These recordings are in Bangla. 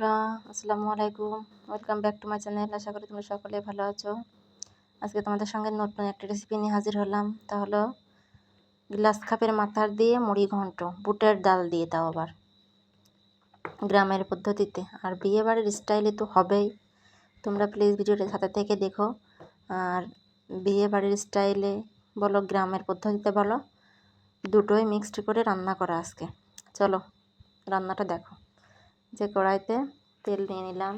বন্ধুরা, আসসালামু আলাইকুম। Welcome back to my channel আশা করি তোমরা সকলে ভালো আছো। আজকে তোমাদের সঙ্গে নতুন একটা রেসিপি নিয়ে হাজির হলাম। তা হলো গ্লাস কাপের মাথার দিয়ে মুড়ি ঘন্ট, বুটের ডাল দিয়ে তাও আবার। গ্রামের পদ্ধতিতে। আর বিয়ে বাড়ির স্টাইলে তো হবেই। তোমরা প্লিজ ভিডিওটা সাথে থেকে দেখো। আর বিয়ে বাড়ির স্টাইলে বলো, গ্রামের পদ্ধতিতে বলো। দুটোই মিক্সড করে রান্না করা আজকে। চলো, রান্নাটা দেখো। যে কড়াইতে তেল নিয়ে নিলাম।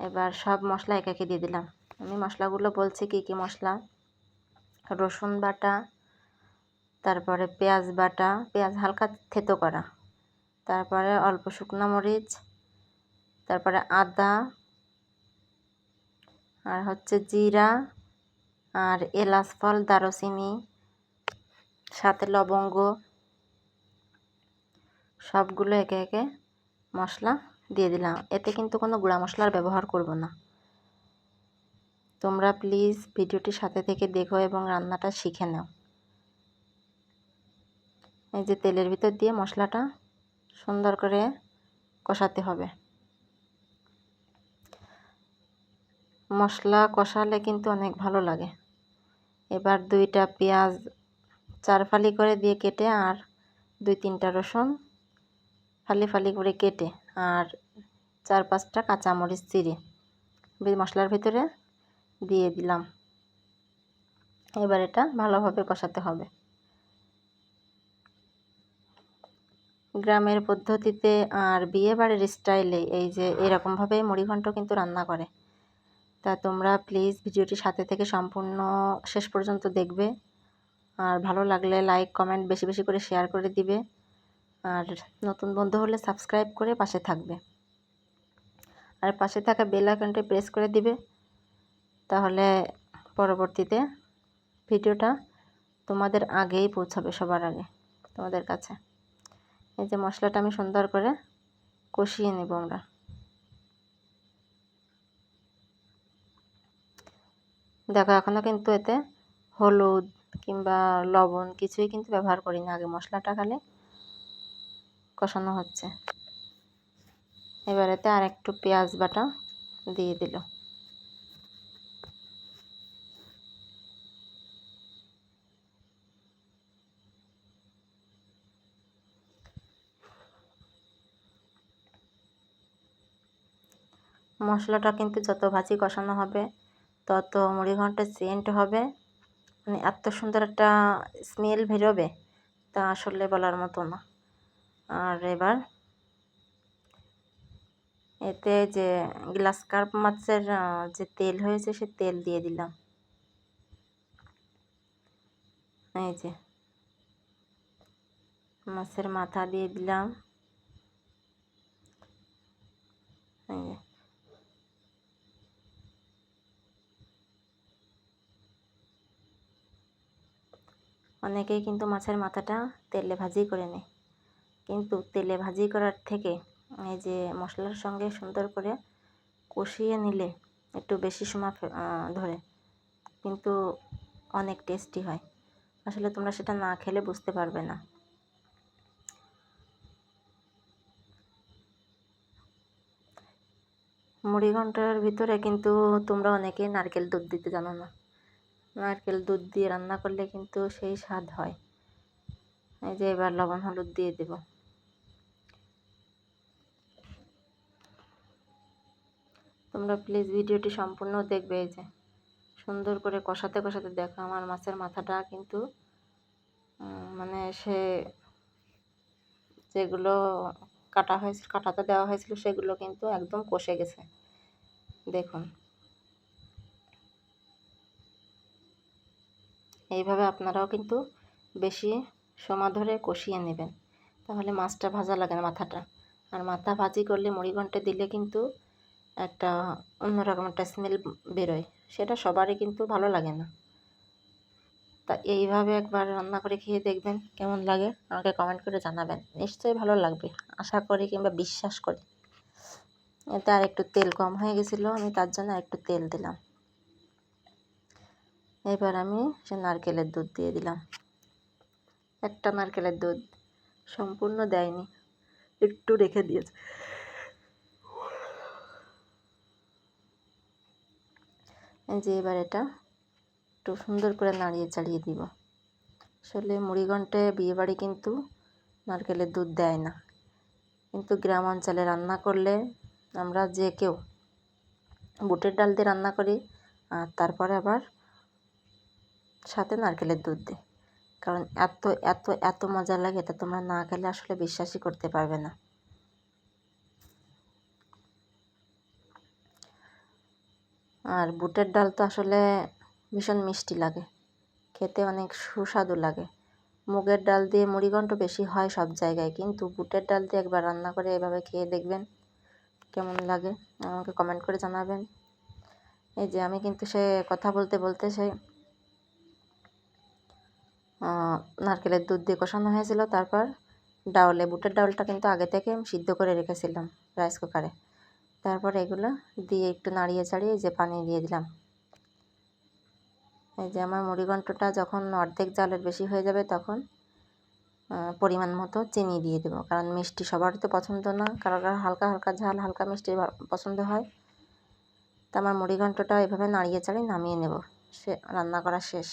এবার সব মশলা একে একে দিয়ে দিলাম। আমি মশলাগুলো বলছি কী কী মশলা? রসুন বাটা, তারপরে পেঁয়াজ বাটা, পেঁয়াজ হালকা থেতো করা। তারপরে অল্প শুকনো মরিচ, তারপরে আদা, আর হচ্ছে জিরা, আর এলাচ, ফল, দারুচিনি, সাথে লবঙ্গ, সবগুলো একে একে মশলা দিয়ে দিলাম। এতে কিন্তু কোনো গুঁড়া মশলার ব্যবহার করব না। তোমরা প্লিজ ভিডিওটি সাথে থেকে দেখো এবং রান্নাটা শিখে নাও। এই যে তেলের ভিতর দিয়ে মশলাটা সুন্দর করে কষাতে হবে। মশলা কষালে কিন্তু অনেক ভালো লাগে। এবার দুইটা পেঁয়াজ চারফালি করে দিয়ে কেটে আর দুই তিনটা রসুন ফালি ফালি করে কেটে আর চার পাঁচটা কাঁচামরিচ চিড়ে মশলার ভিতরে দিয়ে দিলাম। এবার এটা ভালোভাবে কষাতে হবে। গ্রামের পদ্ধতিতে আর বিয়ে বাড়ির স্টাইলে এই যে এরকমভাবেই মুড়িঘণ্ট কিন্তু রান্না করে। তা তোমরা প্লিজ ভিডিওটি সাথে থেকে সম্পূর্ণ শেষ পর্যন্ত দেখবে। আর ভালো লাগলে লাইক কমেন্ট বেশি বেশি করে শেয়ার করে দিবে। আর নতুন বন্ধু হলে সাবস্ক্রাইব করে পাশে থাকবে। আর পাশে থাকা বেল আইকনটি প্রেস করে দিবে। তাহলে পরবর্তীতে ভিডিওটা তোমাদের আগেই পৌঁছাবে সবার আগে তোমাদের কাছে। এই যে মশলাটা আমি সুন্দর করে কষিয়ে নেব আমরা। দেখো এখনও কিন্তু এতে হলুদ কিংবা লবণ কিছুই কিন্তু ব্যবহার করি না আগে মশলাটা খালে কষানো হচ্ছে। এবারেতে আর একটু পেঁয়াজ বাটা দিয়ে দিল। মশলাটা কিন্তু যত ভাজি কষানো হবে, তত মুড়িঘণ্টের সেন্ট হবে। মানে এত সুন্দর একটা স্মেল বেরোবে তা আসলে বলার মতো না। আর এবার এতে যে গ্লাস কার্প মাছের যে তেল হয়েছে সে তেল দিয়ে দিলাম। এই যে মাছের মাথা দিয়ে দিলাম। অনেকেই কিন্তু মাছের মাথাটা তেলে ভাজি করে নেয়। কিন্তু তেলে ভাজি করার থেকে এই যে মশলার সঙ্গে সুন্দর করে কষিয়ে নিলে একটু বেশি সময় ধরে। কিন্তু অনেক টেস্টি হয়। আসলে তোমরা সেটা না খেলে বুঝতে পারবে না। মুড়ি ঘণ্টার ভিতরে কিন্তু তোমরা অনেকে নারকেল দুধ দিতে জানো না। নারকেল দুধ দিয়ে রান্না করলে কিন্তু সেই স্বাদ হয়। এই যে এবার লবণ হলুদ দিয়ে দেব। তোমরা প্লিজ ভিডিওটি সম্পূর্ণ দেখবে এই যে। সুন্দর করে কষাতে কষাতে দেখো আমার মাছের মাথাটা কিন্তু মানে সে যেগুলো কাটা হয়েছিল, কাটাতে দেওয়া হয়েছিল সেগুলো কিন্তু একদম কষে গেছে। দেখুন। এইভাবে আপনারাও কিন্তু বেশি সময় ধরে কষিয়ে নেবেন। তাহলে মাছটা ভাজা লাগে না মাথাটা। আর মাথা ভাজি করলে মুড়িঘণ্টে দিলে কিন্তু একটা অন্যরকম একটা স্মেল বেরোয়। সেটা সবারই কিন্তু ভালো লাগে না। তা এইভাবে একবার রান্না করে খেয়ে দেখবেন কেমন লাগে? আমাকে কমেন্ট করে জানাবেন। নিশ্চয়ই ভালো লাগবে, আশা করি কিংবা বিশ্বাস করি। এতে আর একটু তেল কম হয়ে গেছিল, আমি তার জন্য একটু তেল দিলাম। এবার আমি সে নারকেলের দুধ দিয়ে দিলাম। একটা নারকেলের দুধ সম্পূর্ণ দেয়নি, একটু রেখে দিয়েছে। যে এবার এটা একটু সুন্দর করে নাড়িয়ে চাড়িয়ে দিব। আসলে মুড়িঘণ্টে বিয়েবাড়ি কিন্তু নারকেলের দুধ দেয় না। কিন্তু গ্রাম অঞ্চলে রান্না করলে আমরা যে কেউ বুটের ডাল দিয়ে রান্না করি, আর তারপরে আবার সাথে নারকেলের দুধ দিই। কারণ এত এত এত মজা লাগে এটা তোমরা না খেলে আসলে বিশ্বাসই করতে পারবে না। আর বুটের ডাল তো আসলে ভীষণ মিষ্টি লাগে। খেতে অনেক সুস্বাদু লাগে। মুগের ডাল দিয়ে মুড়িঘণ্ট বেশি হয় সব জায়গায়, কিন্তু বুটের ডাল দিয়ে একবার রান্না করে এভাবে খেয়ে দেখবেন কেমন লাগে। আমাকে কমেন্ট করে জানাবেন। এই যে আমি কিন্তু সে কথা বলতে বলতে সে নারকেলের দুধ দিয়ে কষানো হয়েছিল। তারপর ডাউলে, বুটের ডাউলটা কিন্তু আগে থেকে সিদ্ধ করে রেখেছিলাম রাইস কুকারে তারপর এগুলো দিয়ে একটু নাড়িয়ে চাড়িয়ে যে পানি দিয়ে দিলাম। এই যে আমার মুড়িঘণ্টটা যখন অর্ধেক জালের বেশি হয়ে যাবে তখন পরিমাণ মতো চিনি দিয়ে দেবো। কারণ মিষ্টি সবার তো পছন্দ না। কারও কারও হালকা হালকা ঝাল, হালকা মিষ্টি পছন্দ হয়। তা আমার মুড়িঘণ্টটা এভাবে নাড়িয়ে চাড়িয়ে নামিয়ে নেব। সে রান্না করা শেষ।